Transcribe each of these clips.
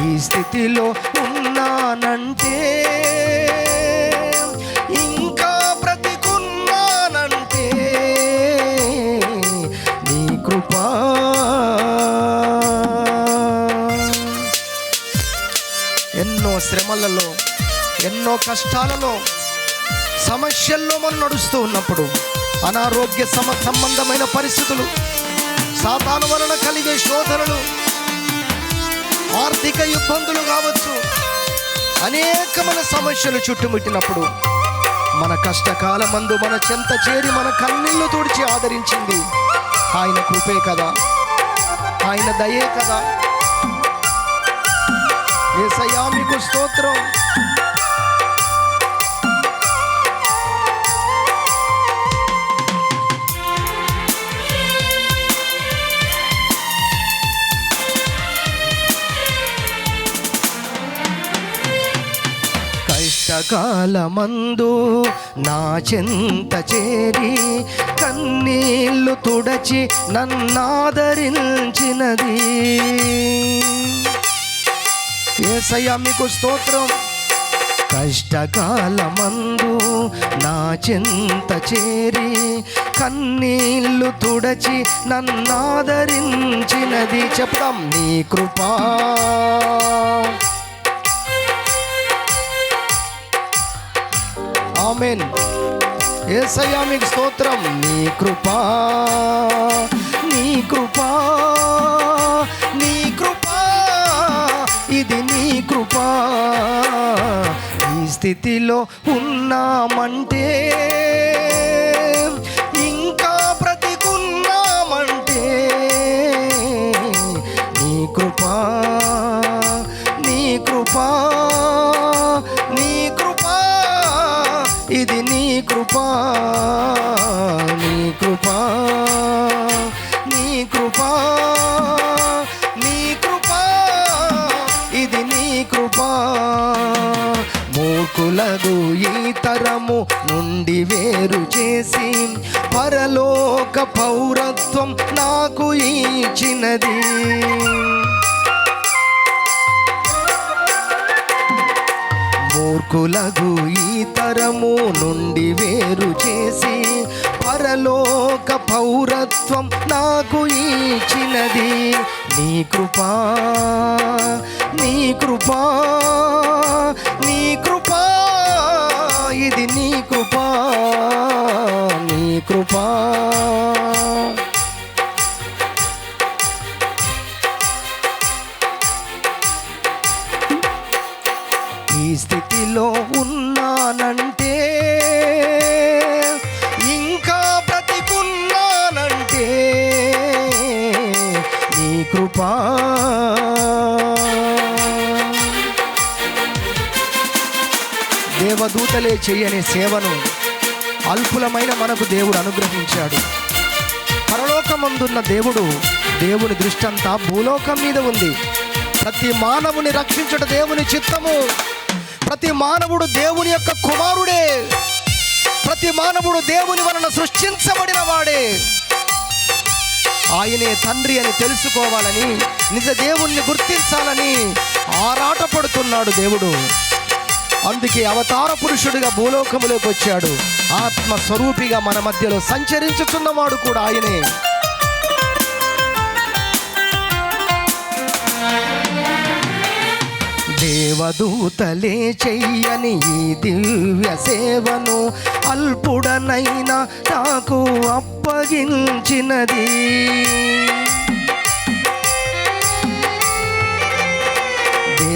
ఈ స్థితిలో ఉన్నానంటే ఇంకా బ్రతికున్నానంటే నీ కృపా. ఎన్నో శ్రమలలో ఎన్నో కష్టాలలో సమస్యల్లో మనం నడుస్తూ ఉన్నప్పుడు అనారోగ్య సమ సంబంధమైన పరిస్థితులు సాతాను వలన కలిగే శోధనలు ఆర్థిక ఇబ్బందులు కావచ్చు. అనేకమైన సమస్యలు చుట్టుముట్టినప్పుడు మన కష్టకాలమందు మన చెంత చేరి మన కన్నీళ్ళు తుడిచి ఆదరించింది. ఆయన కృపే కదా. ఆయన దయే కదా. ఏసయ్యా మీకు స్తోత్రం. కష్టకాలమందు నా చెంత చేరి కన్నీళ్ళు తుడచి నన్నాదరించినది. ఏసయ్యా మీకు స్తోత్రం. కష్టకాలమందు నా చింత చేరి కన్నీళ్ళు తుడచి నన్నాదరించినది. చెప్పడం నీ కృపా. ఆమెన్. ఏసయ్యా మీకు స్తోత్రం. నీ కృపా నీ కృపా నీ కృపా ఇది నీ కృపా. ఈ స్థితిలో ఉన్నామంటే ఇంకా బ్రతికున్నామంటే నీ కృపా నీ కృపా. కృపా నీ కృపా నీ కృపా నీ కృపా ఇది నీ కృపా. మూర్ఖులగు ఈ తరము నుండి వేరు చేసి పరలోక పౌరత్వం నాకు ఇచ్చినది మూర్ఖులగు ఈ తరము నుండి వేరు చేసి పరలోక పౌరత్వం నాకు ఇచ్చినది. నీ కృపా నీ కృపా నీ కృపా ఇది నీ కృపా నీ కృపా. స్థితిలో ఉన్నానంటే ఇంకా బ్రతికున్నానంటే నీ కృపా. దేవదూతలే చేయని సేవను అల్పులమైన మనకు దేవుడు అనుగ్రహించాడు. పరలోకమందున్న దేవుడు దేవుని దృష్టి అంతా భూలోకం మీద ఉంది. ప్రతి మానవుని రక్షించుట దేవుని చిత్తము. ప్రతి మానవుడు దేవుని యొక్క కుమారుడే. ప్రతి మానవుడు దేవుని వలన సృష్టించబడిన వాడే. ఆయనే తండ్రి అని తెలుసుకోవాలని నిజ దేవుణ్ణి గుర్తించాలని ఆరాటపడుతున్నాడు దేవుడు. అందుకే అవతార పురుషుడిగా భూలోకములోకి వచ్చాడు. ఆత్మ స్వరూపిగా మన మధ్యలో సంచరించుతున్నవాడు కూడా ఆయనే. దూతలే చెయ్యని ఈ దివ్య సేవను అల్పుడనైనా నాకు అప్పగించినది.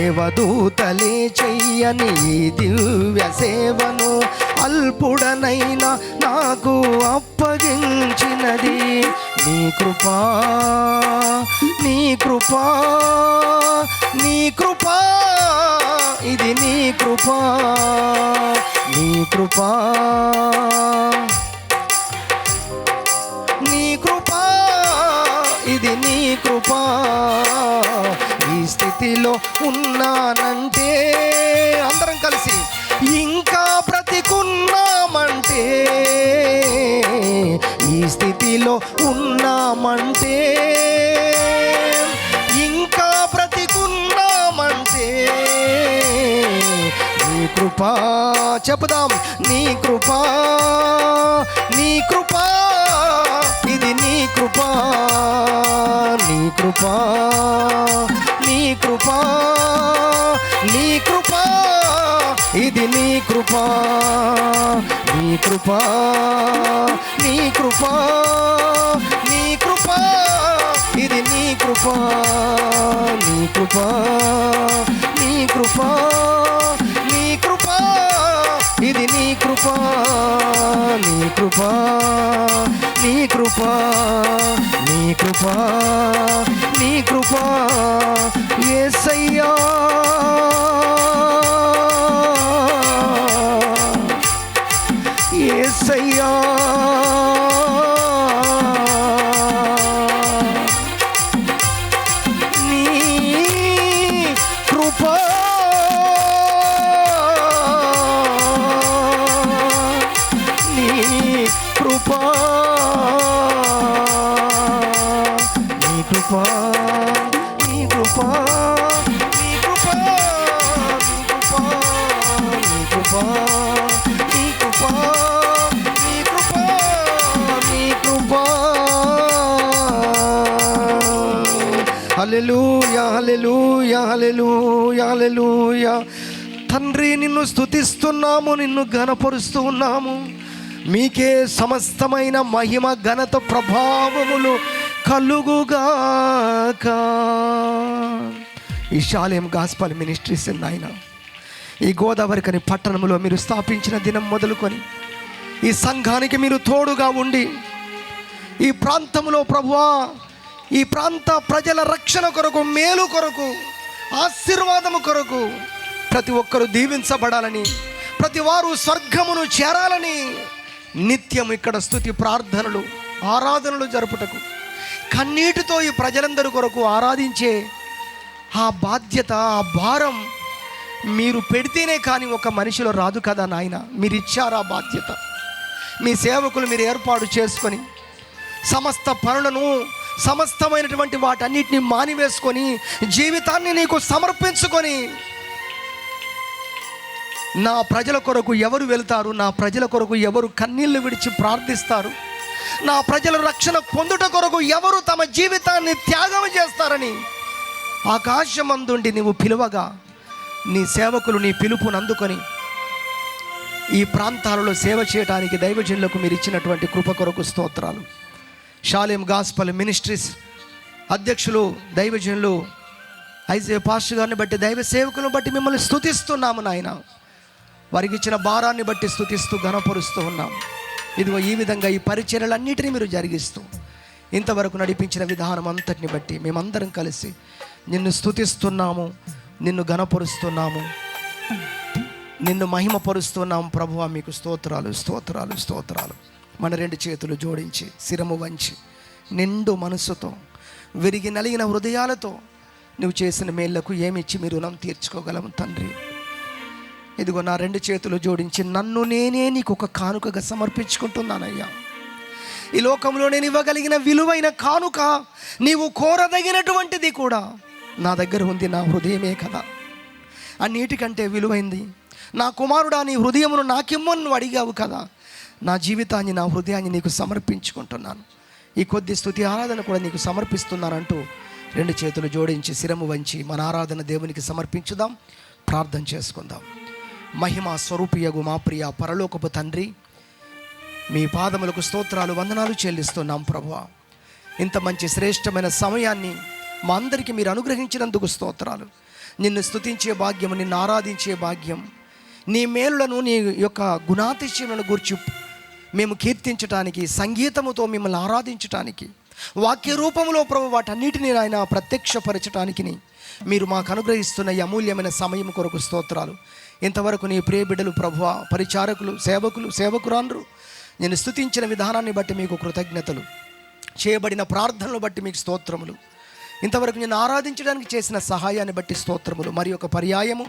దేవదూతలే చెయ్యని దివ్య సేవను. అల్పుడనైనా నాకు అప్పగించినది. నీ కృపా నీ కృపా నీ కృపా ఇది నీ కృపా నీ కృపా. నీ కృపా ఇది నీ కృపా. స్థితిలో ఉన్నానంటే అందరం కలిసి ఇంకా బ్రతికున్నామంటే ఈ స్థితిలో ఉన్నామంటే ఇంకా బ్రతికున్నామంటే నీ కృపా చెబుదాం నీ కృపా నీ కృపా కృపా నీ కృపా నీ కృపా నీ కృపా ఇది నీ కృపా నీ కృపా నీ కృపా నీ కృపా ఇది నీ కృపా నీ కృపా నీ కృపా నీ కృపా ఇది నీ కృపా నీ కృపా నీ కృపా నీ కృపా నీ కృపా. ఏసయ్యా తండ్రి నిన్ను స్థుతిస్తున్నాము నిన్ను ఘనపరుస్తూ ఉన్నాము. మీకే సమస్తమైన మహిమ ఘనత ప్రభావములు కలుగుగాక. ఈ శాలయం గాస్పల్ మినిస్ట్రీస్ నాయన. ఈ గోదావరికని పట్టణంలో మీరు స్థాపించిన దినం మొదలుకొని ఈ సంఘానికి మీరు తోడుగా ఉండి ఈ ప్రాంతంలో ప్రభువా ఈ ప్రాంత ప్రజల రక్షణ కొరకు మేలు కొరకు ఆశీర్వాదము కొరకు ప్రతి ఒక్కరూ దీవించబడాలని ప్రతి వారు స్వర్గమును చేరాలని నిత్యం ఇక్కడ స్థుతి ప్రార్థనలు ఆరాధనలు జరుపుటకు కన్నీటితో ఈ ప్రజలందరి కొరకు ఆరాధించే ఆ బాధ్యత ఆ భారం మీరు పెడితేనే కానీ ఒక మనిషిలో రాదు కదా నాయన? మీరు ఇచ్చారా బాధ్యత. మీ సేవకులు మీరు ఏర్పాటు చేసుకొని సమస్త పనులను సమస్తమైనటువంటి వాటన్నిటిని మానివేసుకొని జీవితాన్ని నీకు సమర్పించుకొని నా ప్రజల కొరకు ఎవరు వెళ్తారు? నా ప్రజల కొరకు ఎవరు కన్నీళ్ళు విడిచి ప్రార్థిస్తారు? నా ప్రజల రక్షణ పొందుట కొరకు ఎవరు తమ జీవితాన్ని త్యాగం చేస్తారని ఆకాశమందుండి నీవు పిలువగా నీ సేవకులు నీ పిలుపును అందుకొని ఈ ప్రాంతాలలో సేవ చేయడానికి దైవజనులకు మీరు ఇచ్చినటువంటి కృప కొరకు స్తోత్రాలు. షాలేం గాస్పల్ మినిస్ట్రీస్ అధ్యక్షులు దైవజనులు ఐజే పాస్టర్ గారిని బట్టి దైవ సేవకులను బట్టి మిమ్మల్ని స్థుతిస్తున్నాము నాయన. వారికి ఇచ్చిన భారాన్ని బట్టి స్థుతిస్తూ ఘనపరుస్తూ ఉన్నాం. ఇదిగో ఈ విధంగా ఈ పరిచర్యలన్నిటినీ మీరు జరిగిస్తూ ఇంతవరకు నడిపించిన విధానం అంతటిని బట్టి మేమందరం కలిసి నిన్ను స్థుతిస్తున్నాము నిన్ను ఘనపరుస్తున్నాము నిన్ను మహిమపరుస్తున్నాము ప్రభువ మీకు స్తోత్రాలు స్తోత్రాలు స్తోత్రాలు. మన రెండు చేతులు జోడించి శిరము వంచి నిండు మనసుతో విరిగి నలిగిన హృదయాలతో నువ్వు చేసిన మేళ్ళకు ఏమిచ్చి మీరు రుణం తీర్చుకోగలము తండ్రి? ఇదిగో నా రెండు చేతులు జోడించి నన్ను నేనే నీకు ఒక కానుకగా సమర్పించుకుంటున్నానయ్యా. ఈ లోకంలో నేను ఇవ్వగలిగిన విలువైన కానుక నీవు కోరదగినటువంటిది కూడా నా దగ్గర ఉంది నా హృదయమే కదా. అన్నిటికంటే విలువైంది. నా కుమారుడా నీ హృదయమును నాకిమ్మని నువ్వు అడిగావు కదా. నా జీవితాన్ని నా హృదయాన్ని నీకు సమర్పించుకుంటున్నాను. ఈ కొద్ది స్థుతి ఆరాధన కూడా నీకు సమర్పిస్తున్నానంటూ రెండు చేతులు జోడించి శిరము వంచి మన ఆరాధన దేవునికి సమర్పించుదాం ప్రార్థన చేసుకుందాం. మహిమ స్వరూపియగు మా ప్రియ పరలోకపు తండ్రి. మీ పాదములకు స్తోత్రాలు వందనాలు చెల్లిస్తున్నాం ప్రభు ఇంత మంచి శ్రేష్టమైన సమయాన్ని మా అందరికీ మీరు అనుగ్రహించినందుకు స్తోత్రాలు. నిన్ను స్తుతించే భాగ్యం నిన్ను ఆరాధించే భాగ్యం. నీ మేలులను నీ యొక్క గుణాతిశయములను గుర్చి మేము కీర్తించటానికి సంగీతముతో మిమ్మల్ని ఆరాధించటానికి వాక్య రూపంలో ప్రభు వాటన్నిటిని ఆయన ప్రత్యక్షపరచడానికి మీరు మాకు అనుగ్రహిస్తున్న ఈ అమూల్యమైన సమయం కొరకు స్తోత్రాలు. ఇంతవరకు నీ ప్రియ బిడ్డలు ప్రభువ పరిచారకులు సేవకులు సేవకురాన్రు నేను స్తుతించిన విధానాన్ని బట్టి మీకు కృతజ్ఞతలు. చేయబడిన ప్రార్థనలు బట్టి మీకు స్తోత్రములు. ఇంతవరకు నేను ఆరాధించడానికి చేసిన సహాయాన్ని బట్టి స్తోత్రములు. మరి ఒక పర్యాయము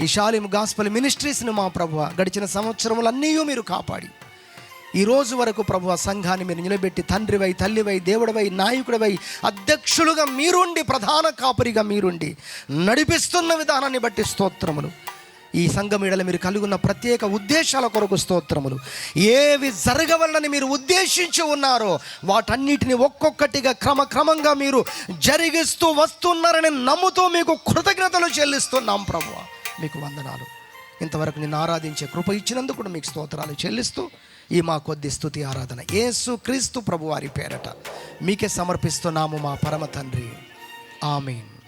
ఈ షాలిం గాస్పల్ మినిస్ట్రీస్ను మా ప్రభువ గడిచిన సంవత్సరములన్నీ మీరు కాపాడి. ఈ రోజు వరకు ప్రభు సంఘాన్ని మీరు నిలబెట్టి తండ్రివై తల్లివై దేవుడివై నాయకుడివై అధ్యక్షులుగా మీరుండి ప్రధాన కాపరిగా మీరుండి నడిపిస్తున్న విధానాన్ని బట్టి స్తోత్రములు. ఈ సంఘం ఈడల మీరు కలిగి ఉన్న ప్రత్యేక ఉద్దేశాల కొరకు స్తోత్రములు. ఏవి జరగవలని మీరు ఉద్దేశించి ఉన్నారో వాటన్నిటిని ఒక్కొక్కటిగా క్రమక్రమంగా మీరు జరిగిస్తూ వస్తున్నారని నమ్ముతూ మీకు కృతజ్ఞతలు చెల్లిస్తున్నాం ప్రభు మీకు వందనాలు. ఇంతవరకు నిన్ను ఆరాధించే కృప ఇచ్చినందుకు కూడా మీకు స్తోత్రాలు చెల్లిస్తూ ఈ మా కొద్ది స్థుతి ఆరాధన. యేసు క్రీస్తు ప్రభువారి పేరట మీకే సమర్పిస్తున్నాము మా పరమ తండ్రి. ఆమెన్.